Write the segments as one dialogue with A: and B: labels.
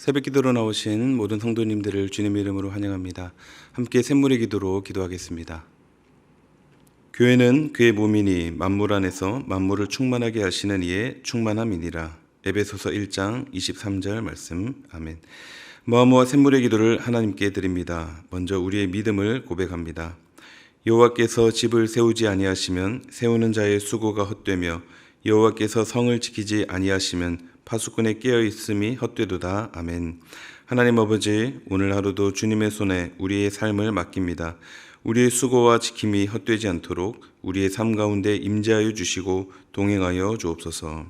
A: 새벽 기도로 나오신 모든 성도님들을 주님의 이름으로 환영합니다. 함께 샘물의 기도로 기도하겠습니다. 교회는 그의 몸이니 만물 안에서 만물을 충만하게 하시는 이의 충만함이니라. 에베소서 1장 23절 말씀. 아멘. 모아모아 샘물의 기도를 하나님께 드립니다. 먼저 우리의 믿음을 고백합니다. 여호와께서 집을 세우지 아니하시면 세우는 자의 수고가 헛되며 여호와께서 성을 지키지 아니하시면 파수꾼의 깨어 있음이 헛되도다. 아멘. 하나님 아버지, 오늘 하루도 주님의 손에 우리의 삶을 맡깁니다. 우리의 수고와 지킴이 헛되지 않도록 우리의 삶 가운데 임재하여 주시고 동행하여 주옵소서.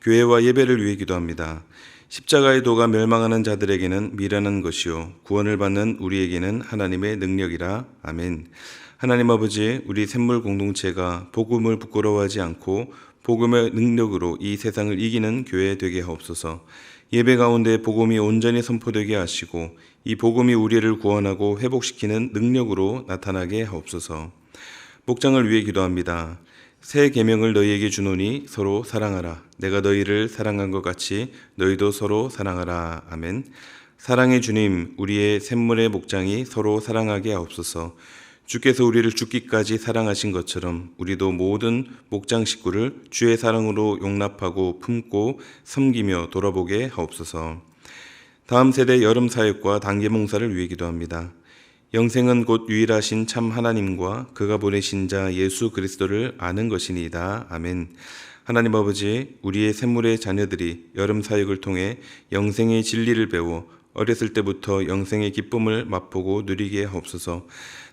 A: 교회와 예배를 위해 기도합니다. 십자가의 도가 멸망하는 자들에게는 미련한 것이요 구원을 받는 우리에게는 하나님의 능력이라. 아멘. 하나님 아버지, 우리 샘물 공동체가 복음을 부끄러워하지 않고 복음의 능력으로 이 세상을 이기는 교회 되게 하옵소서. 예배 가운데 복음이 온전히 선포되게 하시고 이 복음이 우리를 구원하고 회복시키는 능력으로 나타나게 하옵소서. 목장을 위해 기도합니다. 새 계명을 너희에게 주노니 서로 사랑하라. 내가 너희를 사랑한 것 같이 너희도 서로 사랑하라. 아멘. 사랑의 주님, 우리의 샘물의 목장이 서로 사랑하게 하옵소서. 주께서 우리를 죽기까지 사랑하신 것처럼 우리도 모든 목장 식구를 주의 사랑으로 용납하고 품고 섬기며 돌아보게 하옵소서. 다음 세대 여름 사역과 단계 봉사를 위해 기도합니다. 영생은 곧 유일하신 참 하나님과 그가 보내신 자 예수 그리스도를 아는 것이니이다. 아멘. 하나님 아버지, 우리의 샘물의 자녀들이 여름 사역을 통해 영생의 진리를 배워 어렸을 때부터 영생의 기쁨을 맛보고 누리게 하옵소서.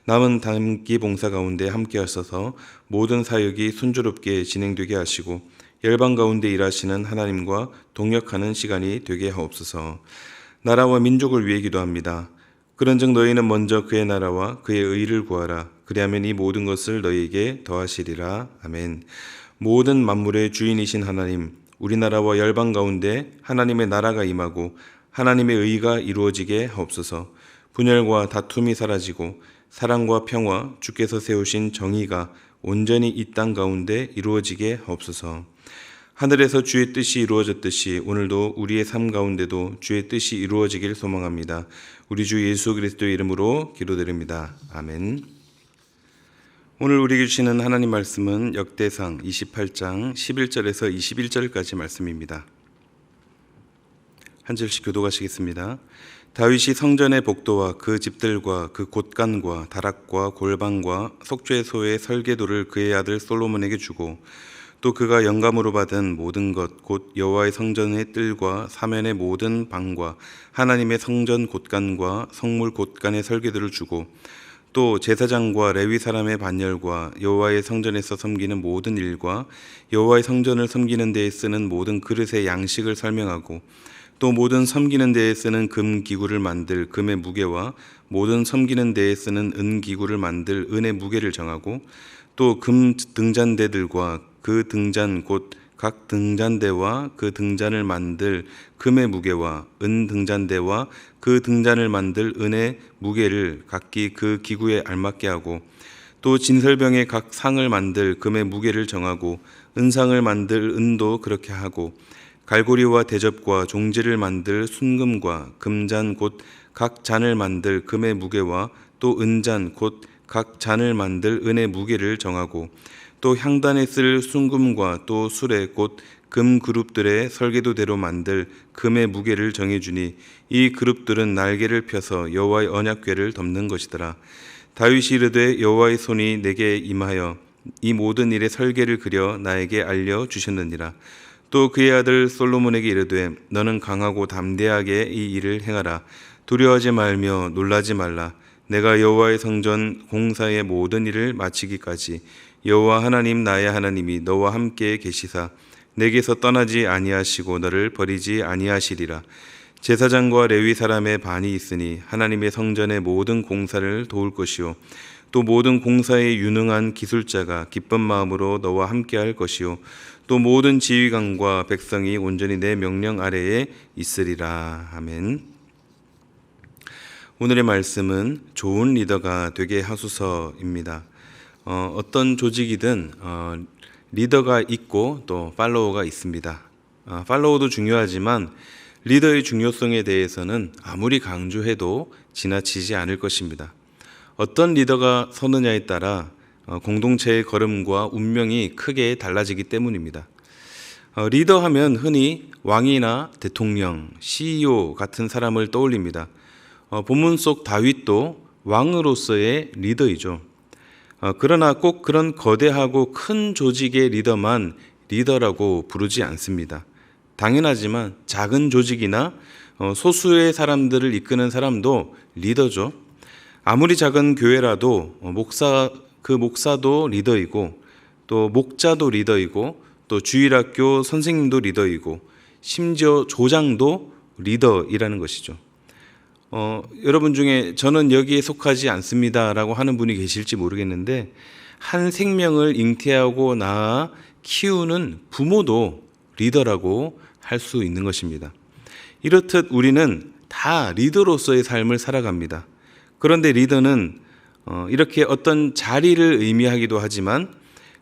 A: 남은 단기 봉사 가운데 함께 하셔서 모든 사역이 순조롭게 진행되게 하시고 열방 가운데 일하시는 하나님과 동역하는 시간이 되게 하옵소서. 나라와 민족을 위해 기도합니다. 그런즉 너희는 먼저 그의 나라와 그의 의를 구하라. 그리하면 이 모든 것을 너희에게 더하시리라. 아멘. 모든 만물의 주인이신 하나님, 우리나라와 열방 가운데 하나님의 나라가 임하고 하나님의 의가 이루어지게 하옵소서. 분열과 다툼이 사라지고 사랑과 평화, 주께서 세우신 정의가 온전히 이 땅 가운데 이루어지게 하옵소서. 하늘에서 주의 뜻이 이루어졌듯이 오늘도 우리의 삶 가운데도 주의 뜻이 이루어지길 소망합니다. 우리 주 예수 그리스도의 이름으로 기도드립니다. 아멘. 오늘 우리에게 주시는 하나님 말씀은 역대상 28장 11절에서 21절까지 말씀입니다. 한 절씩 교도가시겠습니다. 다윗이 성전의 복도와 그 집들과 그 곳간과 다락과 골방과 속죄소의 설계도를 그의 아들 솔로몬에게 주고 또 그가 영감으로 받은 모든 것 곧 여호와의 성전의 뜰과 사면의 모든 방과 하나님의 성전 곳간과 성물 곳간의 설계도를 주고 또 제사장과 레위 사람의 반열과 여호와의 성전에서 섬기는 모든 일과 여호와의 성전을 섬기는 데에 쓰는 모든 그릇의 양식을 설명하고 또 모든 섬기는 데에 쓰는 금 기구를 만들 금의 무게와 모든 섬기는 데에 쓰는 은 기구를 만들 은의 무게를 정하고 또 금 등잔대들과 그 등잔 곧 각 등잔대와 그 등잔을 만들 금의 무게와 은 등잔대와 그 등잔을 만들 은의 무게를 각기 그 기구에 알맞게 하고 또 진설병의 각 상을 만들 금의 무게를 정하고 은상을 만들 은도 그렇게 하고 갈고리와 대접과 종지를 만들 순금과 금잔 곧 각 잔을 만들 금의 무게와 또 은잔 곧 각 잔을 만들 은의 무게를 정하고 또 향단에 쓸 순금과 또 수레 곧금 그룹들의 설계도대로 만들 금의 무게를 정해주니 이 그룹들은 날개를 펴서 여호와의 언약궤를 덮는 것이더라. 다윗이 이르되 여호와의 손이 내게 임하여 이 모든 일의 설계를 그려 나에게 알려 주셨느니라. 또 그의 아들 솔로몬에게 이르되 너는 강하고 담대하게 이 일을 행하라. 두려워하지 말며 놀라지 말라. 내가 여호와의 성전 공사의 모든 일을 마치기까지 여호와 하나님 나의 하나님이 너와 함께 계시사 내게서 떠나지 아니하시고 너를 버리지 아니하시리라. 제사장과 레위 사람의 반이 있으니 하나님의 성전의 모든 공사를 도울 것이요 또 모든 공사에 유능한 기술자가 기쁜 마음으로 너와 함께 할 것이요 또 모든 지휘관과 백성이 온전히 내 명령 아래에 있으리라 아멘. 오늘의 말씀은 좋은 리더가 되게 하소서입니다. 어, 어떤 조직이든 어, 리더가 있고 또 팔로워가 있습니다. 어, 팔로워도 중요하지만 리더의 중요성에 대해서는 아무리 강조해도 지나치지 않을 것입니다. 어떤 리더가 서느냐에 따라 어, 공동체의 걸음과 운명이 크게 달라지기 때문입니다. 어, 리더 하면 흔히 왕이나 대통령, CEO 같은 사람을 떠올립니다. 어, 본문 속 다윗도 왕으로서의 리더이죠. 어, 그러나 꼭 그런 거대하고 큰 조직의 리더만 리더라고 부르지 않습니다. 당연하지만 작은 조직이나 어, 소수의 사람들을 이끄는 사람도 리더죠. 아무리 작은 교회라도 어, 목사 그 목사도 리더이고 또 목자도 리더이고 또 주일학교 선생님도 리더이고 심지어 조장도 리더이라는 것이죠. 어, 여러분 중에 저는 여기에 속하지 않습니다라고 하는 분이 계실지 모르겠는데 한 생명을 잉태하고 낳아 키우는 부모도 리더라고 할 수 있는 것입니다. 이렇듯 우리는 다 리더로서의 삶을 살아갑니다. 그런데 리더는 어, 이렇게 어떤 자리를 의미하기도 하지만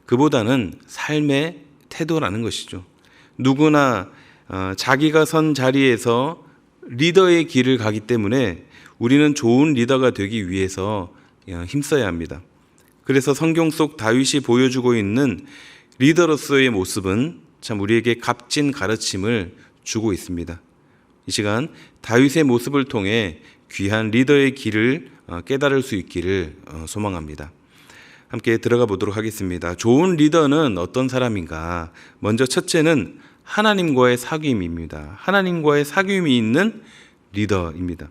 A: 그보다는 삶의 태도라는 것이죠. 누구나 어, 자기가 선 자리에서 리더의 길을 가기 때문에 우리는 좋은 리더가 되기 위해서 어, 힘써야 합니다. 그래서 성경 속 다윗이 보여주고 있는 리더로서의 모습은 참 우리에게 값진 가르침을 주고 있습니다. 이 시간 다윗의 모습을 통해 귀한 리더의 길을 어, 깨달을 수 있기를 어, 소망합니다. 함께 들어가 보도록 하겠습니다. 좋은 리더는 어떤 사람인가? 먼저 첫째는 하나님과의 사귐입니다. 하나님과의 사귐이 있는 리더입니다.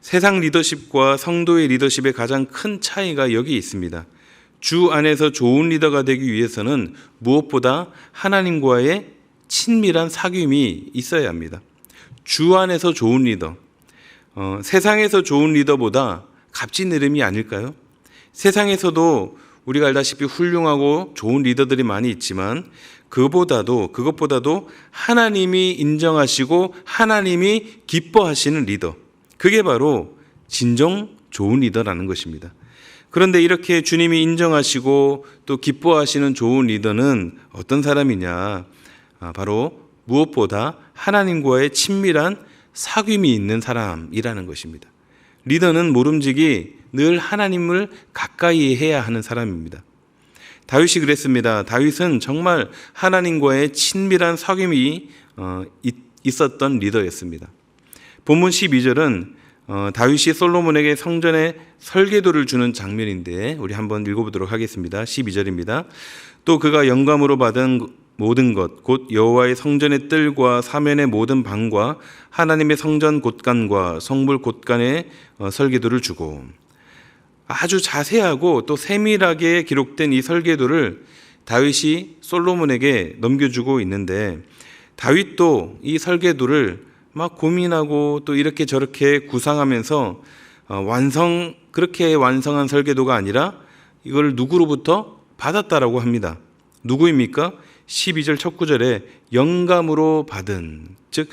A: 세상 리더십과 성도의 리더십의 가장 큰 차이가 여기 있습니다. 주 안에서 좋은 리더가 되기 위해서는 무엇보다 하나님과의 친밀한 사귐이 있어야 합니다. 주 안에서 좋은 리더, 어, 세상에서 좋은 리더보다 값진 이름이 아닐까요? 세상에서도 우리가 알다시피 훌륭하고 좋은 리더들이 많이 있지만 그보다도 그것보다도 하나님이 인정하시고 하나님이 기뻐하시는 리더. 그게 바로 진정 좋은 리더라는 것입니다. 그런데 이렇게 주님이 인정하시고 또 기뻐하시는 좋은 리더는 어떤 사람이냐? 아, 바로 무엇보다 하나님과의 친밀한 사귐이 있는 사람이라는 것입니다. 리더는 모름지기 늘 하나님을 가까이 해야 하는 사람입니다. 다윗이 그랬습니다. 다윗은 정말 하나님과의 친밀한 사귐이 어, 있었던 리더였습니다. 본문 12절은 어, 다윗이 솔로몬에게 성전에 설계도를 주는 장면인데 우리 한번 읽어보도록 하겠습니다. 12절입니다. 또 그가 영감으로 받은 모든 것, 곧 여호와의 성전의 뜰과 사면의 모든 방과 하나님의 성전 곳간과 성물 곳간에 어, 설계도를 주고 아주 자세하고 또 세밀하게 기록된 이 설계도를 다윗이 솔로몬에게 넘겨주고 있는데 다윗도 이 설계도를 막 고민하고 또 이렇게 저렇게 구상하면서 어, 완성 그렇게 완성한 설계도가 아니라 이걸 누구로부터 받았다라고 합니다. 누구입니까? 12절 첫 구절에 영감으로 받은 즉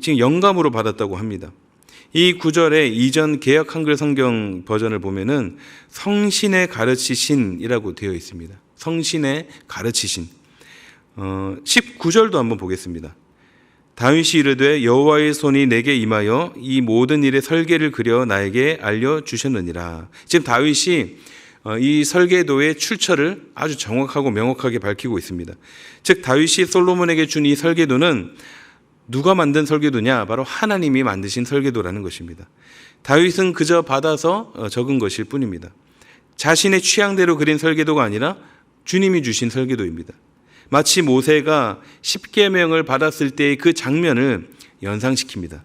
A: 지금 영감으로 받았다고 합니다. 이 구절에 이전 개혁 한글 성경 버전을 보면은 성신의 가르치신이라고 되어 있습니다. 성신의 가르치신. 어, 19절도 한번 보겠습니다. 다윗이 이르되 여호와의 손이 내게 임하여 이 모든 일의 설계를 그려 나에게 알려 주셨느니라. 지금 다윗이 어, 이 설계도의 출처를 아주 정확하고 명확하게 밝히고 있습니다. 즉 다윗이 솔로몬에게 준 이 설계도는 누가 만든 설계도냐? 바로 하나님이 만드신 설계도라는 것입니다. 다윗은 그저 받아서 어, 적은 것일 뿐입니다. 자신의 취향대로 그린 설계도가 아니라 주님이 주신 설계도입니다. 마치 모세가 십계명을 받았을 때의 그 장면을 연상시킵니다.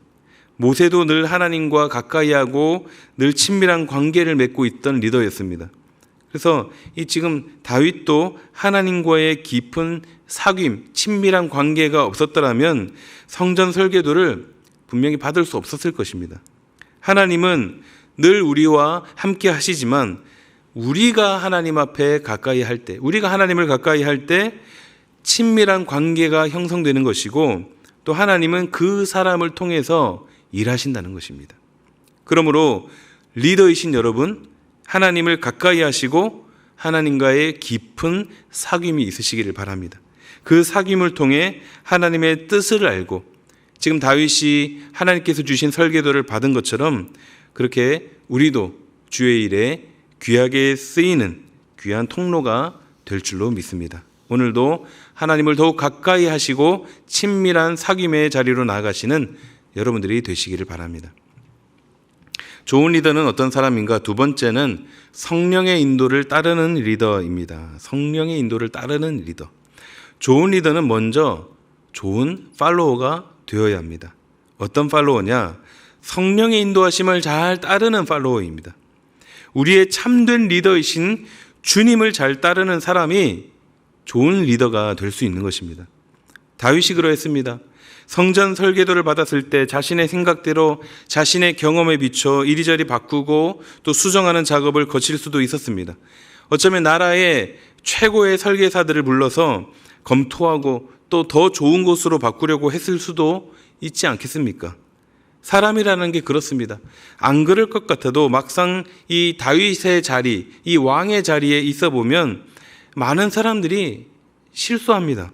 A: 모세도 늘 하나님과 가까이하고 늘 친밀한 관계를 맺고 있던 리더였습니다. 그래서 이 지금 다윗도 하나님과의 깊은 사귐, 친밀한 관계가 없었더라면 성전 설계도를 분명히 받을 수 없었을 것입니다. 하나님은 늘 우리와 함께 하시지만 우리가 하나님 앞에 가까이 할 때, 우리가 하나님을 가까이 할 때 친밀한 관계가 형성되는 것이고 또 하나님은 그 사람을 통해서 일하신다는 것입니다. 그러므로 리더이신 여러분, 하나님을 가까이 하시고 하나님과의 깊은 사귐이 있으시기를 바랍니다. 그 사귐을 통해 하나님의 뜻을 알고 지금 다윗이 하나님께서 주신 설계도를 받은 것처럼 그렇게 우리도 주의 일에 귀하게 쓰이는 귀한 통로가 될 줄로 믿습니다. 오늘도 하나님을 더욱 가까이 하시고 친밀한 사귐의 자리로 나아가시는 여러분들이 되시기를 바랍니다. 좋은 리더는 어떤 사람인가? 두 번째는 성령의 인도를 따르는 리더입니다. 성령의 인도를 따르는 리더. 좋은 리더는 먼저 좋은 팔로워가 되어야 합니다. 어떤 팔로워냐? 성령의 인도하심을 잘 따르는 팔로워입니다. 우리의 참된 리더이신 주님을 잘 따르는 사람이 좋은 리더가 될 수 있는 것입니다. 다윗이 그러했습니다. 성전 설계도를 받았을 때 자신의 생각대로 자신의 경험에 비춰 이리저리 바꾸고 또 수정하는 작업을 거칠 수도 있었습니다. 어쩌면 나라의 최고의 설계사들을 불러서 검토하고 또 더 좋은 곳으로 바꾸려고 했을 수도 있지 않겠습니까? 사람이라는 게 그렇습니다. 안 그럴 것 같아도 막상 이 다윗의 자리, 이 왕의 자리에 있어 보면 많은 사람들이 실수합니다.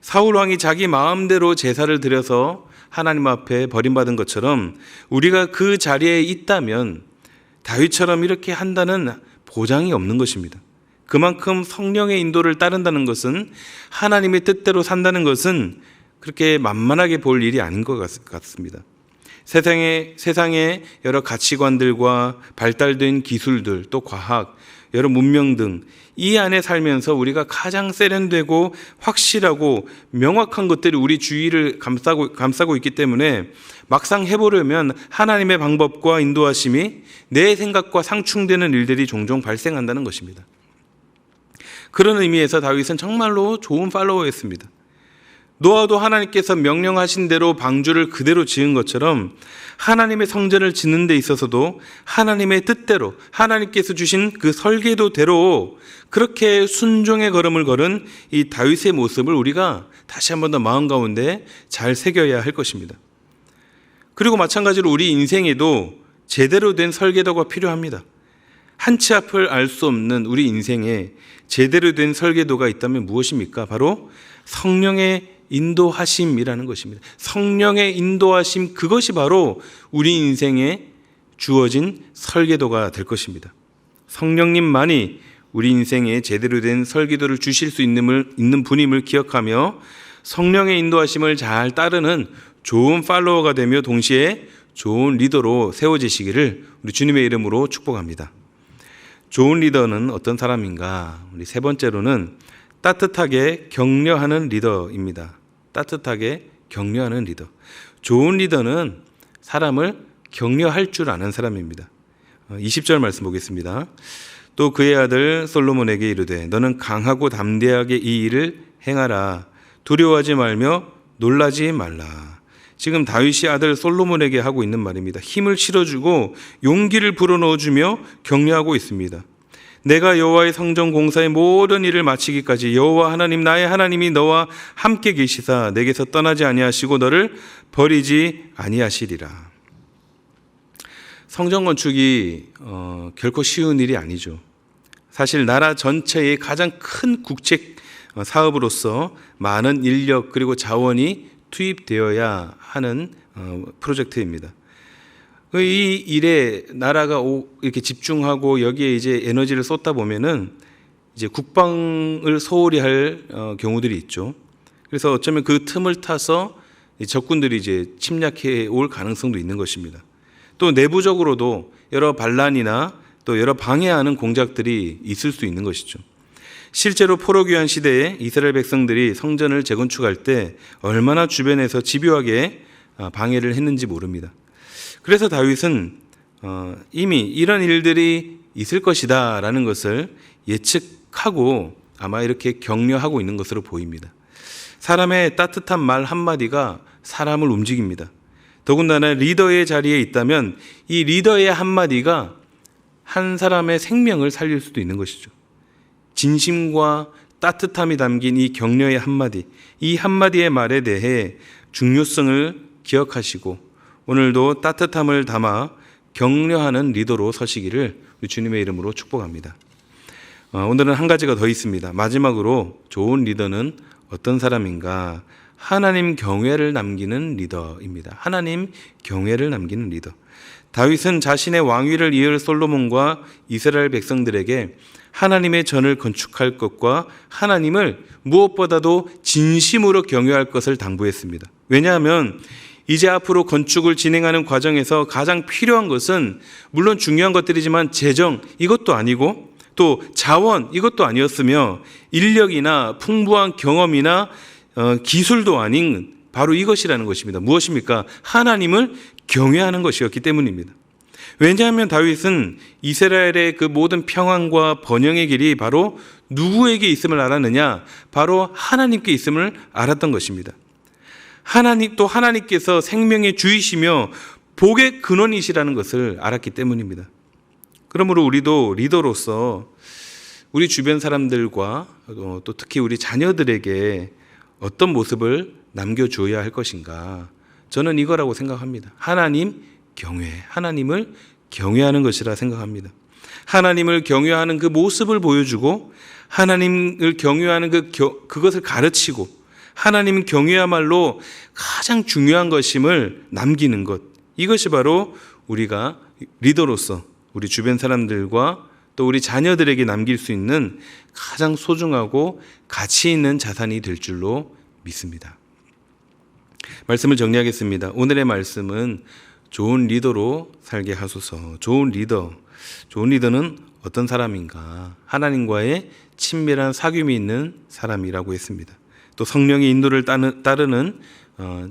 A: 사울 왕이 자기 마음대로 제사를 드려서 하나님 앞에 버림받은 것처럼 우리가 그 자리에 있다면 다윗처럼 이렇게 한다는 보장이 없는 것입니다. 그만큼 성령의 인도를 따른다는 것은 하나님의 뜻대로 산다는 것은 그렇게 만만하게 볼 일이 아닌 것 같습니다. 세상의 세상의 여러 가치관들과 발달된 기술들 또 과학 여러 문명 등 이 안에 살면서 우리가 가장 세련되고 확실하고 명확한 것들이 우리 주위를 감싸고 감싸고 있기 때문에 막상 해보려면 하나님의 방법과 인도하심이 내 생각과 상충되는 일들이 종종 발생한다는 것입니다. 그런 의미에서 다윗은 정말로 좋은 팔로워였습니다. 노아도 하나님께서 명령하신 대로 방주를 그대로 지은 것처럼 하나님의 성전을 짓는 데 있어서도 하나님의 뜻대로 하나님께서 주신 그 설계도대로 그렇게 순종의 걸음을 걸은 이 다윗의 모습을 우리가 다시 한 번 더 마음 가운데 잘 새겨야 할 것입니다. 그리고 마찬가지로 우리 인생에도 제대로 된 설계도가 필요합니다. 한치 앞을 알 수 없는 우리 인생에 제대로 된 설계도가 있다면 무엇입니까? 바로 성령의 인도하심이라는 것입니다. 성령의 인도하심 그것이 바로 우리 인생에 주어진 설계도가 될 것입니다. 성령님만이 우리 인생에 제대로 된 설계도를 주실 수 있는, 있는 분임을 기억하며 성령의 인도하심을 잘 따르는 좋은 팔로워가 되며 동시에 좋은 리더로 세워지시기를 우리 주님의 이름으로 축복합니다. 좋은 리더는 어떤 사람인가? 우리 세 번째로는 따뜻하게 격려하는 리더입니다. 따뜻하게 격려하는 리더. 좋은 리더는 사람을 격려할 줄 아는 사람입니다. 20절 말씀 보겠습니다. 또 그의 아들 솔로몬에게 이르되 너는 강하고 담대하게 이 일을 행하라. 두려워하지 말며 놀라지 말라. 지금 다윗이 아들 솔로몬에게 하고 있는 말입니다. 힘을 실어주고 용기를 불어넣어주며 격려하고 있습니다. 내가 여호와의 성전 공사의 모든 일을 마치기까지 여호와 하나님 나의 하나님이 너와 함께 계시사 내게서 떠나지 아니하시고 너를 버리지 아니하시리라. 성전 건축이 어, 결코 쉬운 일이 아니죠. 사실 나라 전체의 가장 큰 국책 어, 사업으로서 많은 인력 그리고 자원이 투입되어야 하는 어, 프로젝트입니다. 이 일에 나라가 이렇게 집중하고 여기에 이제 에너지를 쏟다 보면은 이제 국방을 소홀히 할 어, 경우들이 있죠. 그래서 어쩌면 그 틈을 타서 적군들이 이제 침략해 올 가능성도 있는 것입니다. 또 내부적으로도 여러 반란이나 또 여러 방해하는 공작들이 있을 수 있는 것이죠. 실제로 포로귀환 시대에 이스라엘 백성들이 성전을 재건축할 때 얼마나 주변에서 집요하게 아, 방해를 했는지 모릅니다. 그래서 다윗은 어, 이미 이런 일들이 있을 것이다라는 것을 예측하고 아마 이렇게 격려하고 있는 것으로 보입니다. 사람의 따뜻한 말 한마디가 사람을 움직입니다. 더군다나 리더의 자리에 있다면 이 리더의 한마디가 한 사람의 생명을 살릴 수도 있는 것이죠. 진심과 따뜻함이 담긴 이 격려의 한마디, 이 한마디의 말에 대해 중요성을 기억하시고 오늘도 따뜻함을 담아 격려하는 리더로 서시기를 주님의 이름으로 축복합니다. 어, 오늘은 한 가지가 더 있습니다. 마지막으로 좋은 리더는 어떤 사람인가? 하나님 경외를 남기는 리더입니다. 하나님 경외를 남기는 리더. 다윗은 자신의 왕위를 이을 솔로몬과 이스라엘 백성들에게 하나님의 전을 건축할 것과 하나님을 무엇보다도 진심으로 경외할 것을 당부했습니다. 왜냐하면 이제 앞으로 건축을 진행하는 과정에서 가장 필요한 것은 물론 중요한 것들이지만 재정 이것도 아니고 또 자원 이것도 아니었으며 인력이나 풍부한 경험이나 어, 기술도 아닌 바로 이것이라는 것입니다. 무엇입니까? 하나님을 경외하는 것이었기 때문입니다. 왜냐하면 다윗은 이스라엘의 그 모든 평안과 번영의 길이 바로 누구에게 있음을 알았느냐? 바로 하나님께 있음을 알았던 것입니다. 하나님 또 하나님께서 생명의 주이시며 복의 근원이시라는 것을 알았기 때문입니다. 그러므로 우리도 리더로서 우리 주변 사람들과 어, 또 특히 우리 자녀들에게 어떤 모습을 남겨줘야 할 것인가? 저는 이거라고 생각합니다. 하나님 경외, 하나님을 경외하는 것이라 생각합니다. 하나님을 경외하는 그 모습을 보여주고 하나님을 경외하는 그 겨- 그것을 가르치고 하나님 경외야말로 가장 중요한 것임을 남기는 것. 이것이 바로 우리가 리더로서 우리 주변 사람들과 또 우리 자녀들에게 남길 수 있는 가장 소중하고 가치 있는 자산이 될 줄로 믿습니다. 말씀을 정리하겠습니다. 오늘의 말씀은 좋은 리더로 살게 하소서. 좋은 리더. 좋은 리더는 어떤 사람인가? 하나님과의 친밀한 사귐이 있는 사람이라고 했습니다. 또 성령의 인도를 따르- 따르는 어,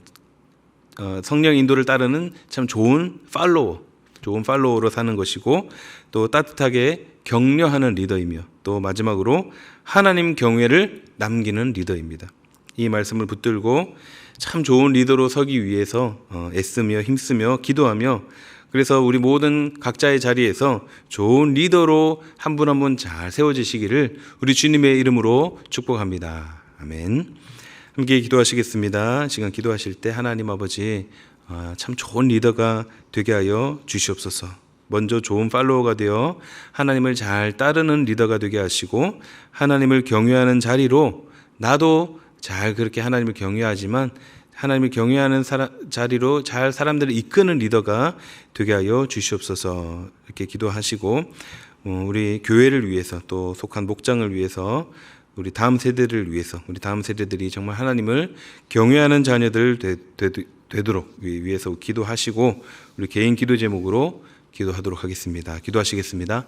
A: 어, 성령 인도를 따르는 참 좋은 팔로워, 좋은 팔로워로 사는 것이고 또 따뜻하게 격려하는 리더이며 또 마지막으로 하나님 경외를 남기는 리더입니다. 이 말씀을 붙들고 참 좋은 리더로 서기 위해서 어, 애쓰며 힘쓰며 기도하며 그래서 우리 모든 각자의 자리에서 좋은 리더로 한 분 한 분 잘 세워지시기를 우리 주님의 이름으로 축복합니다. 아멘. 함께 기도하시겠습니다. 지금 기도하실 때 하나님 아버지 아, 참 좋은 리더가 되게 하여 주시옵소서. 먼저 좋은 팔로워가 되어 하나님을 잘 따르는 리더가 되게 하시고 하나님을 경외하는 자리로 나도 잘 그렇게 하나님을 경외하지만 하나님을 경외하는 자리로 잘 사람들을 이끄는 리더가 되게 하여 주시옵소서. 이렇게 기도하시고 어, 우리 교회를 위해서 또 속한 목장을 위해서 우리 다음 세대를 위해서 우리 다음 세대들이 정말 하나님을 경외하는 자녀들 되, 위- 위해서 기도하시고 우리 개인 기도 제목으로 기도하도록 하겠습니다. 기도하시겠습니다.